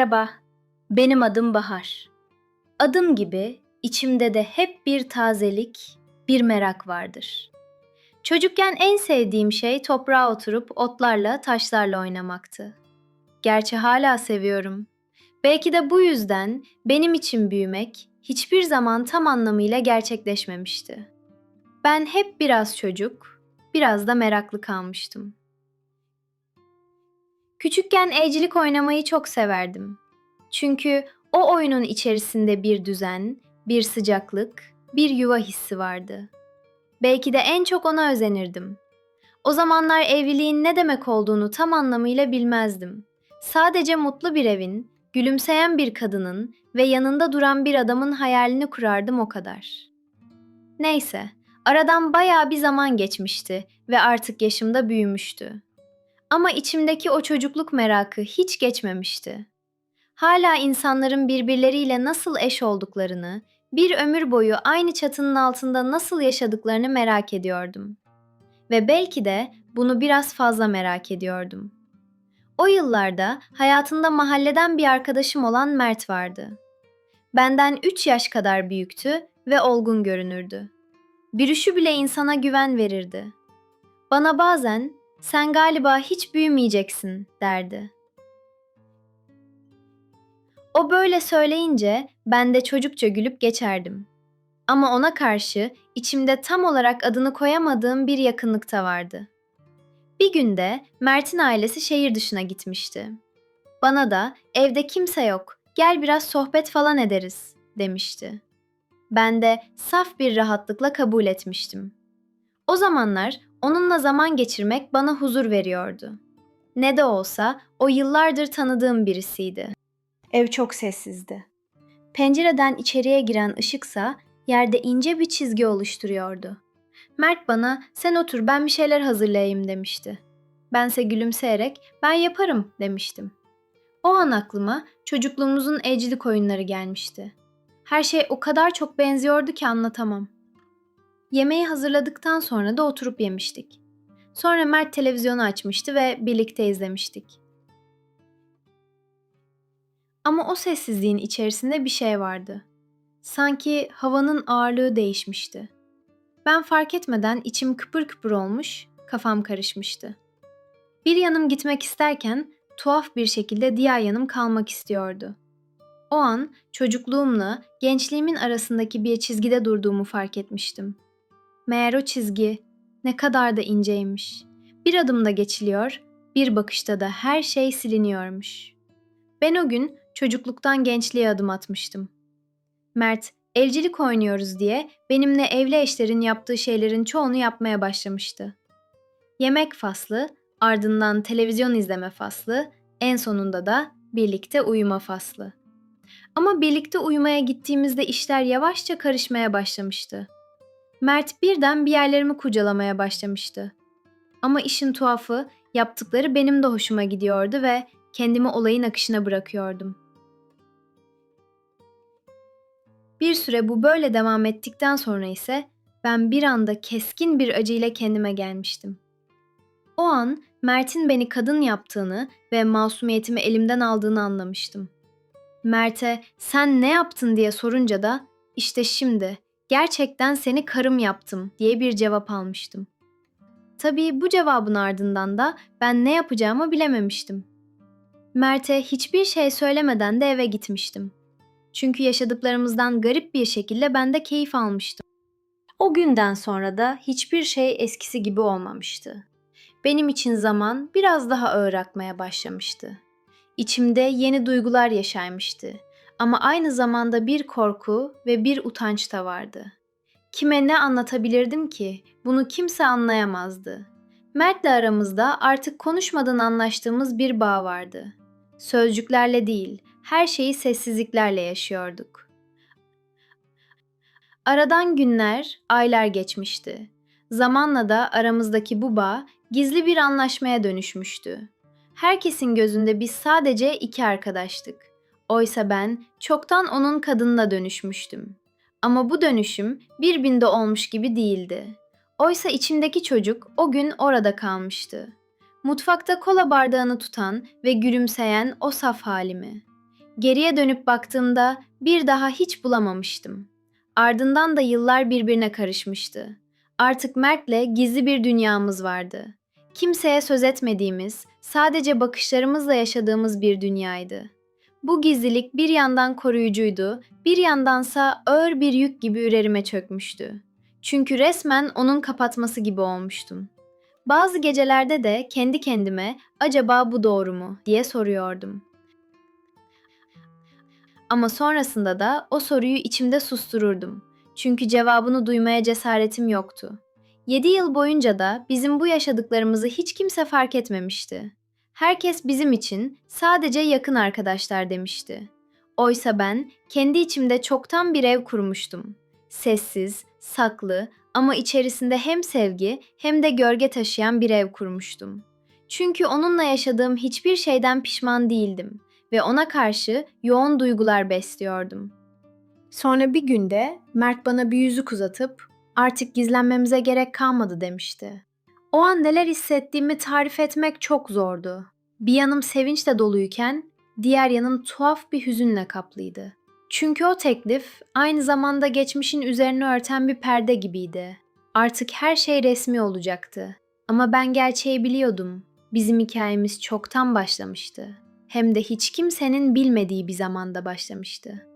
Merhaba, benim adım Bahar. Adım gibi içimde de hep bir tazelik, bir merak vardır. Çocukken en sevdiğim şey toprağa oturup otlarla, taşlarla oynamaktı. Gerçi hala seviyorum. Belki de bu yüzden benim için büyümek hiçbir zaman tam anlamıyla gerçekleşmemişti. Ben hep biraz çocuk, biraz da meraklı kalmıştım. Küçükken evcilik oynamayı çok severdim. Çünkü o oyunun içerisinde bir düzen, bir sıcaklık, bir yuva hissi vardı. Belki de en çok ona özenirdim. O zamanlar evliliğin ne demek olduğunu tam anlamıyla bilmezdim. Sadece mutlu bir evin, gülümseyen bir kadının ve yanında duran bir adamın hayalini kurardım o kadar. Neyse, aradan bayağı bir zaman geçmişti ve artık yaşım da büyümüştü. Ama içimdeki o çocukluk merakı hiç geçmemişti. Hala insanların birbirleriyle nasıl eş olduklarını, bir ömür boyu aynı çatının altında nasıl yaşadıklarını merak ediyordum. Ve belki de bunu biraz fazla merak ediyordum. O yıllarda hayatında mahalleden bir arkadaşım olan Mert vardı. Benden 3 yaş kadar büyüktü ve olgun görünürdü. Bürüşü bile insana güven verirdi. Bana bazen sen galiba hiç büyümeyeceksin derdi. O böyle söyleyince ben de çocukça gülüp geçerdim. Ama ona karşı içimde tam olarak adını koyamadığım bir yakınlıkta vardı. Bir günde Mert'in ailesi şehir dışına gitmişti. Bana da evde kimse yok, gel biraz sohbet falan ederiz demişti. Ben de saf bir rahatlıkla kabul etmiştim. O zamanlar onunla zaman geçirmek bana huzur veriyordu. Ne de olsa o yıllardır tanıdığım birisiydi. Ev çok sessizdi. Pencereden içeriye giren ışıksa yerde ince bir çizgi oluşturuyordu. Mert bana sen otur ben bir şeyler hazırlayayım demişti. Bense gülümseyerek ben yaparım demiştim. O an aklıma çocukluğumuzun evcilik oyunları gelmişti. Her şey o kadar çok benziyordu ki anlatamam. Yemeği hazırladıktan sonra da oturup yemiştik. Sonra Mert televizyonu açmıştı ve birlikte izlemiştik. Ama o sessizliğin içerisinde bir şey vardı. Sanki havanın ağırlığı değişmişti. Ben fark etmeden içim kıpır kıpır olmuş, kafam karışmıştı. Bir yanım gitmek isterken tuhaf bir şekilde diğer yanım kalmak istiyordu. O an çocukluğumla gençliğimin arasındaki bir çizgide durduğumu fark etmiştim. Meğer o çizgi ne kadar da inceymiş. Bir adımda geçiliyor, bir bakışta da her şey siliniyormuş. Ben o gün çocukluktan gençliğe adım atmıştım. Mert, evcilik oynuyoruz diye benimle evli eşlerin yaptığı şeylerin çoğunu yapmaya başlamıştı. Yemek faslı, ardından televizyon izleme faslı, en sonunda da birlikte uyuma faslı. Ama birlikte uyumaya gittiğimizde işler yavaşça karışmaya başlamıştı. Mert birden bir yerlerimi kucalamaya başlamıştı. Ama işin tuhafı yaptıkları benim de hoşuma gidiyordu ve kendimi olayın akışına bırakıyordum. Bir süre bu böyle devam ettikten sonra ise ben bir anda keskin bir acıyla kendime gelmiştim. O an Mert'in beni kadın yaptığını ve masumiyetimi elimden aldığını anlamıştım. Mert'e sen ne yaptın diye sorunca da işte şimdi gerçekten seni karım yaptım diye bir cevap almıştım. Tabii bu cevabın ardından da ben ne yapacağımı bilememiştim. Mert'e hiçbir şey söylemeden de eve gitmiştim. Çünkü yaşadıklarımızdan garip bir şekilde ben de keyif almıştım. O günden sonra da hiçbir şey eskisi gibi olmamıştı. Benim için zaman biraz daha ağır akmaya başlamıştı. İçimde yeni duygular yaşaymıştı ama aynı zamanda bir korku ve bir utanç da vardı. Kime ne anlatabilirdim ki? Bunu kimse anlayamazdı. Mert'le aramızda artık konuşmadan anlaştığımız bir bağ vardı. Sözcüklerle değil, her şeyi sessizliklerle yaşıyorduk. Aradan günler, aylar geçmişti. Zamanla da aramızdaki bu bağ gizli bir anlaşmaya dönüşmüştü. Herkesin gözünde biz sadece iki arkadaştık. Oysa ben çoktan onun kadınına dönüşmüştüm. Ama bu dönüşüm bir binde olmuş gibi değildi. Oysa içimdeki çocuk o gün orada kalmıştı. Mutfakta kola bardağını tutan ve gülümseyen o saf halimi. Geriye dönüp baktığımda bir daha hiç bulamamıştım. Ardından da yıllar birbirine karışmıştı. Artık Mert'le gizli bir dünyamız vardı. Kimseye söz etmediğimiz, sadece bakışlarımızla yaşadığımız bir dünyaydı. Bu gizlilik bir yandan koruyucuydu, bir yandansa ağır bir yük gibi ürerime çökmüştü. Çünkü resmen onun kapatması gibi olmuştum. Bazı gecelerde de kendi kendime acaba bu doğru mu diye soruyordum. Ama sonrasında da o soruyu içimde sustururdum. Çünkü cevabını duymaya cesaretim yoktu. 7 yıl boyunca da bizim bu yaşadıklarımızı hiç kimse fark etmemişti. Herkes bizim için sadece yakın arkadaşlar demişti. Oysa ben kendi içimde çoktan bir ev kurmuştum. Sessiz, saklı ama içerisinde hem sevgi hem de gölge taşıyan bir ev kurmuştum. Çünkü onunla yaşadığım hiçbir şeyden pişman değildim ve ona karşı yoğun duygular besliyordum. Sonra bir günde Mert bana bir yüzük uzatıp artık gizlenmemize gerek kalmadı demişti. O an neler hissettiğimi tarif etmek çok zordu. Bir yanım sevinçle doluyken diğer yanım tuhaf bir hüzünle kaplıydı. Çünkü o teklif aynı zamanda geçmişin üzerini örten bir perde gibiydi. Artık her şey resmi olacaktı. Ama ben gerçeği biliyordum. Bizim hikayemiz çoktan başlamıştı. Hem de hiç kimsenin bilmediği bir zamanda başlamıştı.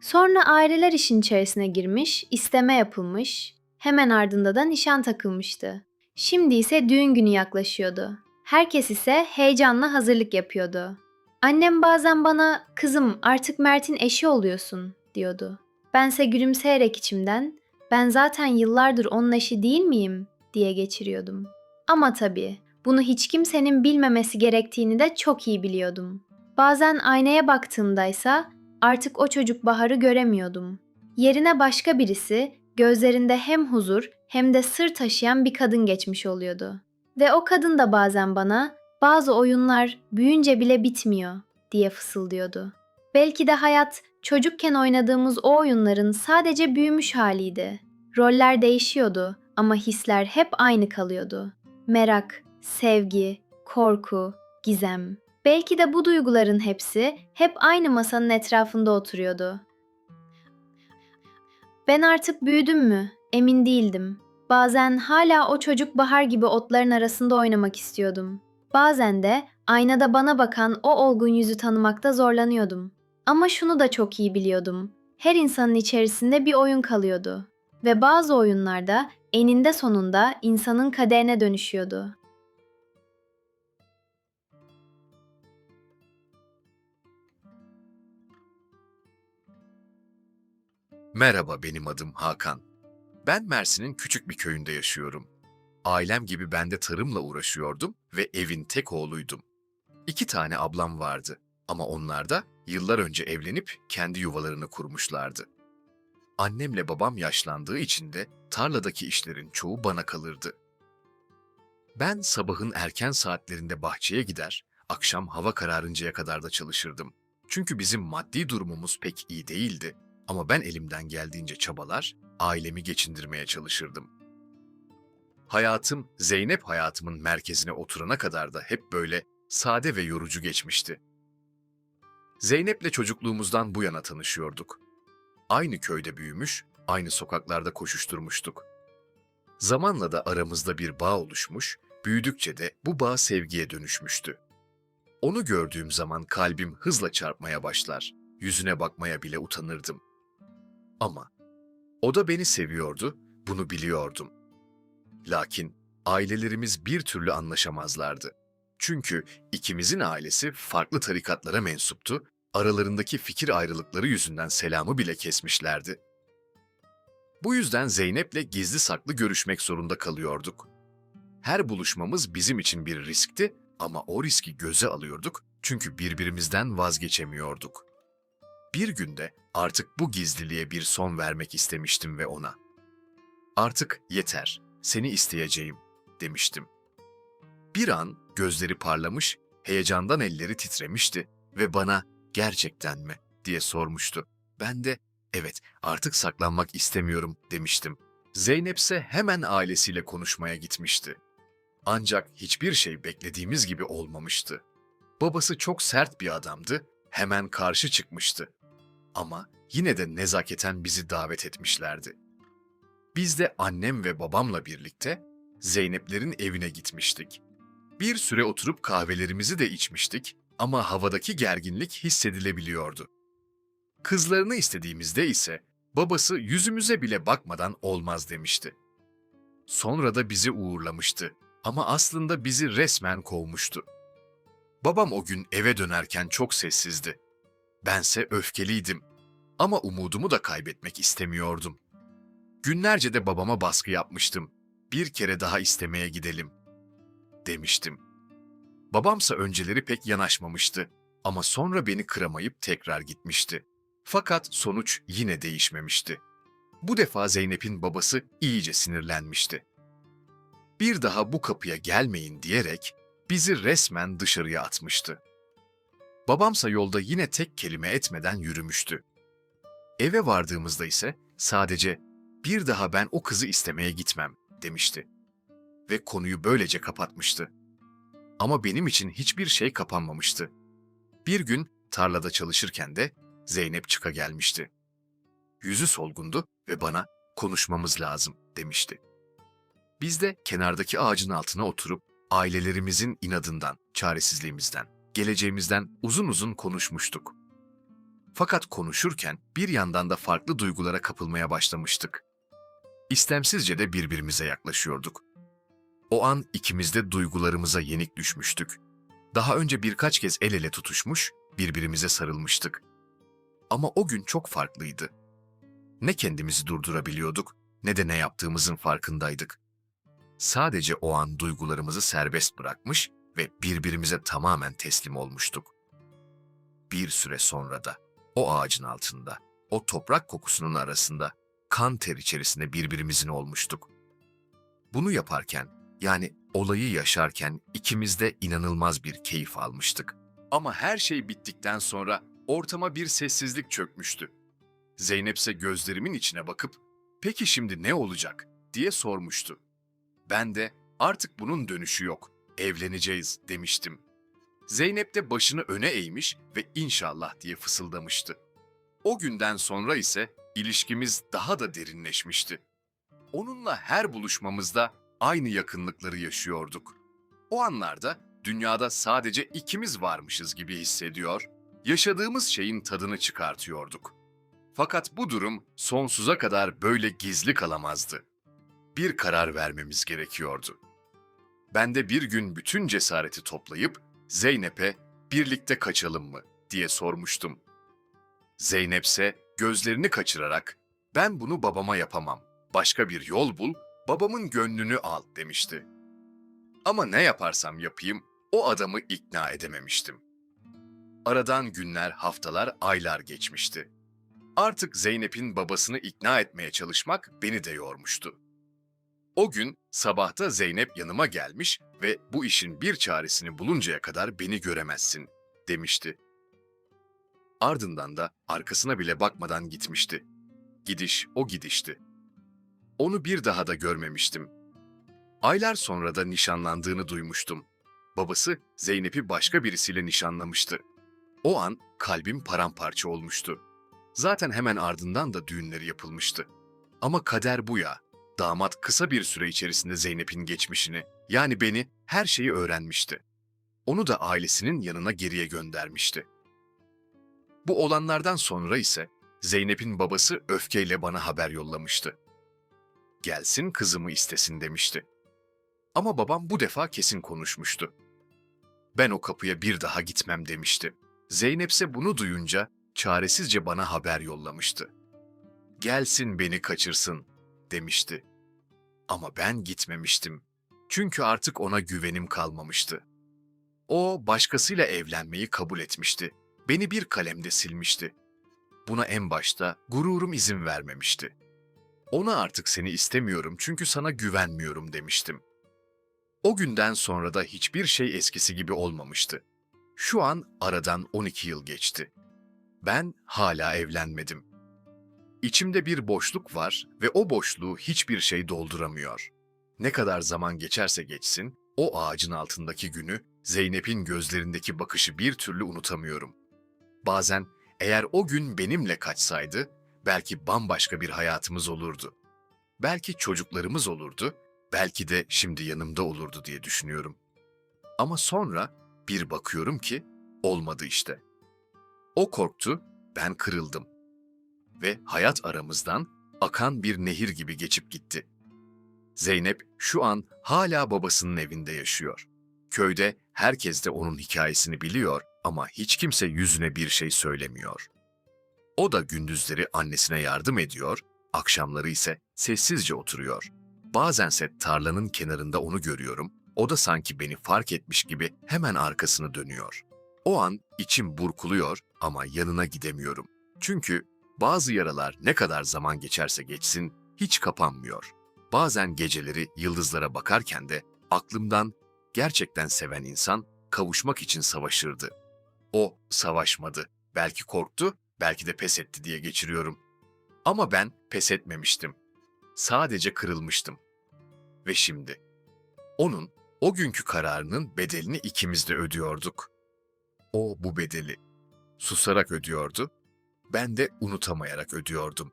Sonra aileler işin içerisine girmiş, isteme yapılmış, hemen ardında da nişan takılmıştı. Şimdi ise düğün günü yaklaşıyordu. Herkes ise heyecanla hazırlık yapıyordu. Annem bazen bana "Kızım, artık Mert'in eşi oluyorsun." diyordu. Bense gülümseyerek içimden "Ben zaten yıllardır onun eşi değil miyim?" diye geçiriyordum. Ama tabii bunu hiç kimsenin bilmemesi gerektiğini de çok iyi biliyordum. Bazen aynaya baktığımdaysa artık o çocuk Bahar'ı göremiyordum. Yerine başka birisi gözlerinde hem huzur hem de sır taşıyan bir kadın geçmiş oluyordu. Ve o kadın da bazen bana bazı oyunlar büyünce bile bitmiyor diye fısıldıyordu. Belki de hayat çocukken oynadığımız o oyunların sadece büyümüş haliydi. Roller değişiyordu ama hisler hep aynı kalıyordu. Merak, sevgi, korku, gizem. Belki de bu duyguların hepsi hep aynı masanın etrafında oturuyordu. Ben artık büyüdüm mü? Emin değildim. Bazen hala o çocuk bahar gibi otların arasında oynamak istiyordum. Bazen de aynada bana bakan o olgun yüzü tanımakta zorlanıyordum. Ama şunu da çok iyi biliyordum. Her insanın içerisinde bir oyun kalıyordu. Ve bazı oyunlarda eninde sonunda insanın kaderine dönüşüyordu. Merhaba, benim adım Hakan. Ben Mersin'in küçük bir köyünde yaşıyorum. Ailem gibi ben de tarımla uğraşıyordum ve evin tek oğluydum. İki tane ablam vardı ama onlar da yıllar önce evlenip kendi yuvalarını kurmuşlardı. Annemle babam yaşlandığı için de tarladaki işlerin çoğu bana kalırdı. Ben sabahın erken saatlerinde bahçeye gider, akşam hava kararıncaya kadar da çalışırdım. Çünkü bizim maddi durumumuz pek iyi değildi ama ben elimden geldiğince çabalar, ailemi geçindirmeye çalışırdım. Hayatım Zeynep hayatımın merkezine oturana kadar da hep böyle sade ve yorucu geçmişti. Zeynep'le çocukluğumuzdan bu yana tanışıyorduk. Aynı köyde büyümüş, aynı sokaklarda koşuşturmuştuk. Zamanla da aramızda bir bağ oluşmuş, büyüdükçe de bu bağ sevgiye dönüşmüştü. Onu gördüğüm zaman kalbim hızla çarpmaya başlar, yüzüne bakmaya bile utanırdım. Ama o da beni seviyordu, bunu biliyordum. Lakin ailelerimiz bir türlü anlaşamazlardı. Çünkü ikimizin ailesi farklı tarikatlara mensuptu, aralarındaki fikir ayrılıkları yüzünden selamı bile kesmişlerdi. Bu yüzden Zeynep'le gizli saklı görüşmek zorunda kalıyorduk. Her buluşmamız bizim için bir riskti ama o riski göze alıyorduk çünkü birbirimizden vazgeçemiyorduk. Bir günde artık bu gizliliğe bir son vermek istemiştim ve ona. Artık yeter, seni isteyeceğim demiştim. Bir an gözleri parlamış, heyecandan elleri titremişti ve bana gerçekten mi diye sormuştu. Ben de evet artık saklanmak istemiyorum demiştim. Zeynep ise hemen ailesiyle konuşmaya gitmişti. Ancak hiçbir şey beklediğimiz gibi olmamıştı. Babası çok sert bir adamdı, hemen karşı çıkmıştı. Ama yine de nezaketen bizi davet etmişlerdi. Biz de annem ve babamla birlikte Zeyneplerin evine gitmiştik. Bir süre oturup kahvelerimizi de içmiştik ama havadaki gerginlik hissedilebiliyordu. Kızlarını istediğimizde ise babası yüzümüze bile bakmadan olmaz demişti. Sonra da bizi uğurlamıştı ama aslında bizi resmen kovmuştu. Babam o gün eve dönerken çok sessizdi. Bense öfkeliydim ama umudumu da kaybetmek istemiyordum. Günlerce de babama baskı yapmıştım. Bir kere daha istemeye gidelim demiştim. Babamsa önceleri pek yanaşmamıştı ama sonra beni kıramayıp tekrar gitmişti. Fakat sonuç yine değişmemişti. Bu defa Zeynep'in babası iyice sinirlenmişti. Bir daha bu kapıya gelmeyin diyerek bizi resmen dışarıya atmıştı. Babamsa yolda yine tek kelime etmeden yürümüştü. Eve vardığımızda ise sadece bir daha ben o kızı istemeye gitmem demişti. Ve konuyu böylece kapatmıştı. Ama benim için hiçbir şey kapanmamıştı. Bir gün tarlada çalışırken de Zeynep çıka gelmişti. Yüzü solgundu ve bana konuşmamız lazım demişti. Biz de kenardaki ağacın altına oturup ailelerimizin inadından, çaresizliğimizden, geleceğimizden uzun uzun konuşmuştuk. Fakat konuşurken bir yandan da farklı duygulara kapılmaya başlamıştık. İstemsizce de birbirimize yaklaşıyorduk. O an ikimiz de duygularımıza yenik düşmüştük. Daha önce birkaç kez el ele tutuşmuş, birbirimize sarılmıştık. Ama o gün çok farklıydı. Ne kendimizi durdurabiliyorduk, ne de ne yaptığımızın farkındaydık. Sadece o an duygularımızı serbest bırakmış ve birbirimize tamamen teslim olmuştuk. Bir süre sonra da o ağacın altında, o toprak kokusunun arasında, kan ter içerisinde birbirimizin olmuştuk. Bunu yaparken, yani olayı yaşarken ikimiz de inanılmaz bir keyif almıştık. Ama her şey bittikten sonra ortama bir sessizlik çökmüştü. Zeynep ise gözlerimin içine bakıp, "Peki şimdi ne olacak?" diye sormuştu. Ben de artık bunun dönüşü yok, evleneceğiz demiştim. Zeynep de başını öne eğmiş ve inşallah diye fısıldamıştı. O günden sonra ise ilişkimiz daha da derinleşmişti. Onunla her buluşmamızda aynı yakınlıkları yaşıyorduk. O anlarda dünyada sadece ikimiz varmışız gibi hissediyor, yaşadığımız şeyin tadını çıkartıyorduk. Fakat bu durum sonsuza kadar böyle gizli kalamazdı. Bir karar vermemiz gerekiyordu. Ben de bir gün bütün cesareti toplayıp Zeynep'e birlikte kaçalım mı diye sormuştum. Zeynep ise gözlerini kaçırarak ben bunu babama yapamam. Başka bir yol bul, babamın gönlünü al demişti. Ama ne yaparsam yapayım o adamı ikna edememiştim. Aradan günler, haftalar, aylar geçmişti. Artık Zeynep'in babasını ikna etmeye çalışmak beni de yormuştu. O gün sabahta Zeynep yanıma gelmiş ve bu işin bir çaresini buluncaya kadar beni göremezsin demişti. Ardından da arkasına bile bakmadan gitmişti. Gidiş o gidişti. Onu bir daha da görmemiştim. Aylar sonra da nişanlandığını duymuştum. Babası Zeynep'i başka birisiyle nişanlamıştı. O an kalbim paramparça olmuştu. Zaten hemen ardından da düğünleri yapılmıştı. Ama kader bu ya. Damat kısa bir süre içerisinde Zeynep'in geçmişini, yani beni, her şeyi öğrenmişti. Onu da ailesinin yanına geriye göndermişti. Bu olanlardan sonra ise Zeynep'in babası öfkeyle bana haber yollamıştı. Gelsin kızımı istesin demişti. Ama babam bu defa kesin konuşmuştu. Ben o kapıya bir daha gitmem demişti. Zeynep ise bunu duyunca çaresizce bana haber yollamıştı. Gelsin beni kaçırsın demişti. Ama ben gitmemiştim. Çünkü artık ona güvenim kalmamıştı. O başkasıyla evlenmeyi kabul etmişti. Beni bir kalemde silmişti. Buna en başta gururum izin vermemişti. Ona artık seni istemiyorum çünkü sana güvenmiyorum demiştim. O günden sonra da hiçbir şey eskisi gibi olmamıştı. Şu an aradan 12 yıl geçti. Ben hala evlenmedim. İçimde bir boşluk var ve o boşluğu hiçbir şey dolduramıyor. Ne kadar zaman geçerse geçsin, o ağacın altındaki günü Zeynep'in gözlerindeki bakışı bir türlü unutamıyorum. Bazen eğer o gün benimle kaçsaydı belki bambaşka bir hayatımız olurdu. Belki çocuklarımız olurdu, belki de şimdi yanımda olurdu diye düşünüyorum. Ama sonra bir bakıyorum ki olmadı işte. O korktu, ben kırıldım. Ve hayat aramızdan akan bir nehir gibi geçip gitti. Zeynep şu an hala babasının evinde yaşıyor. Köyde herkes de onun hikayesini biliyor ama hiç kimse yüzüne bir şey söylemiyor. O da gündüzleri annesine yardım ediyor, akşamları ise sessizce oturuyor. Bazense tarlanın kenarında onu görüyorum, o da sanki beni fark etmiş gibi hemen arkasını dönüyor. O an içim burkuluyor ama yanına gidemiyorum. Çünkü bazı yaralar ne kadar zaman geçerse geçsin hiç kapanmıyor. Bazen geceleri yıldızlara bakarken de aklımdan gerçekten seven insan kavuşmak için savaşırdı. O savaşmadı. Belki korktu, belki de pes etti diye geçiriyorum. Ama ben pes etmemiştim. Sadece kırılmıştım. Ve şimdi onun o günkü kararının bedelini ikimiz de ödüyorduk. O bu bedeli susarak ödüyordu, ben de unutamayarak ödüyordum.